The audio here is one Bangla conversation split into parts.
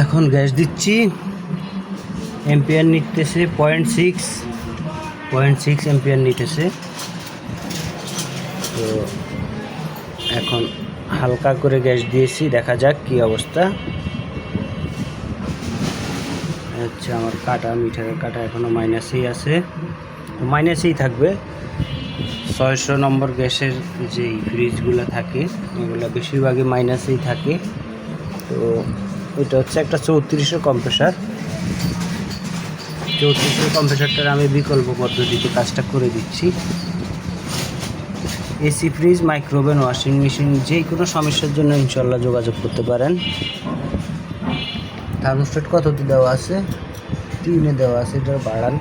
এখন গ্যাস দিচ্ছি। এম্পিয়ার নিতেছে point six point six ampere নিতেছে। তো এখন হালকা করে গ্যাস দিয়েছি, দেখা যাক কি অবস্থা। হচ্ছে আমার কাটা, মিটারের কাটা এখনও মাইনাসেই আছে। মাইনাসেই থাকবে। ছয়শো নম্বর গ্যাসের যেই ফ্রিজগুলো থাকে, এগুলো বেশিরভাগই মাইনাসেই থাকে। তো এটা হচ্ছে একটা চৌত্রিশের কম্প্রেসার চৌত্রিশের কম্প্রেসারটার আমি বিকল্প পদ্ধতিতে কাজটা করে দিচ্ছি। AC fridge micro oven washing machine যে কোনো সমস্যার জন্য ইনশাল্লাহ যোগাযোগ করতে পারেন। থার্মোস্টেট কতটি দেওয়া আছে? তিনে দেওয়া আছে, এটার বাড়ান।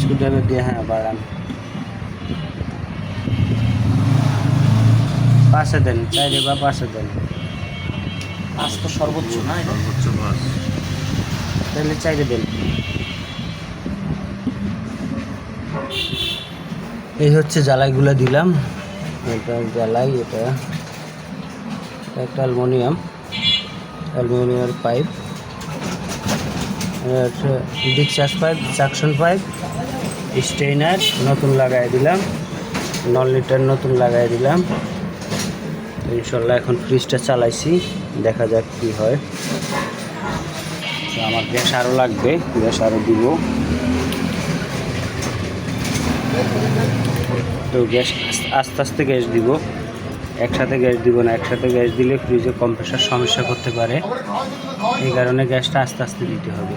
স্ক্রুড্রাইভার দিয়ে হ্যাঁ বাড়ান। পাশে দেন চাইলে বা পাশে দেন। পাঁচ তো সর্বোচ্চ না সর্বোচ্চ বাস তাহলে চাইলে দেন। এই হচ্ছে জ্বালাইগুলো দিলাম। এটা জ্বালাই এটা এটা একটা অ্যালমোনিয়াম অ্যালুমিনিয়ামের pipe. Discharge pipe suction pipe strainer নতুন লাগাই দিলাম ন লিটার নতুন লাগাই দিলাম। ইনশাল্লাহ এখন ফ্রিজটা চালাইছি, দেখা যাক কি হয়। আমার গ্যাস আরও লাগবে, গ্যাস আরও দিব। তো গ্যাস আস্তে আস্তে গ্যাস দিব। একসাথে গ্যাস দিব না, একসাথে গ্যাস দিলে ফ্রিজে কম্প্রেসার সমস্যা করতে পারে। এই কারণে গ্যাসটা আস্তে আস্তে দিতে হবে।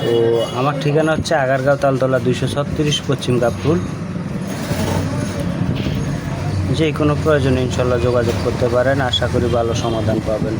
তো আমার ঠিকানা হচ্ছে আগারগাঁও তালতলা দুইশো ছত্রিশ পশ্চিম গাবপুর যে কোনো প্রয়োজনে ইনশাল্লাহ যোগাযোগ করতে পারেন। আশা করি ভালো সমাধান পাবেন।